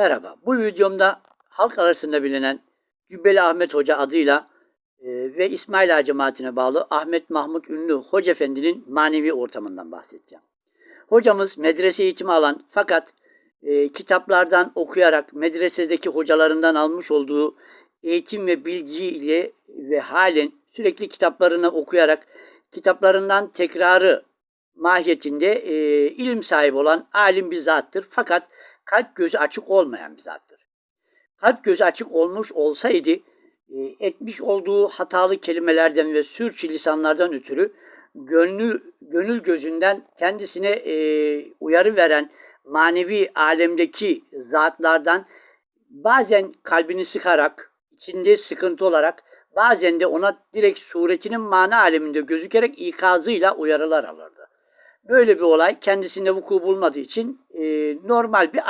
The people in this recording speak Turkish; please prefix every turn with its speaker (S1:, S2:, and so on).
S1: Merhaba. Bu videomda halk arasında bilinen Cübbeli Ahmet Hoca adıyla e, ve İsmail Ağa cemaatine bağlı Ahmet Mahmut Ünlü Hoca Efendi'nin manevi ortamından bahsedeceğim. Hocamız medrese eğitimi alan fakat e, kitaplardan okuyarak medresedeki hocalarından almış olduğu eğitim ve bilgi ile ve halen sürekli kitaplarını okuyarak kitaplarından tekrarı mahiyetinde e, ilim sahibi olan alim bir zattır. Fakat kalp gözü açık olmayan bir zattır. Kalp gözü açık olmuş olsaydı e, etmiş olduğu hatalı kelimelerden ve sürçülisanlardan ötürü gönlü gönül gözünden kendisine e, uyarı veren manevi alemdeki zatlardan bazen kalbini sıkarak, içinde sıkıntı olarak bazen de ona direkt suretinin mana aleminde gözükerek ikazıyla uyarılar alırdı. Böyle bir olay kendisinde vuku bulmadığı için e, normal bir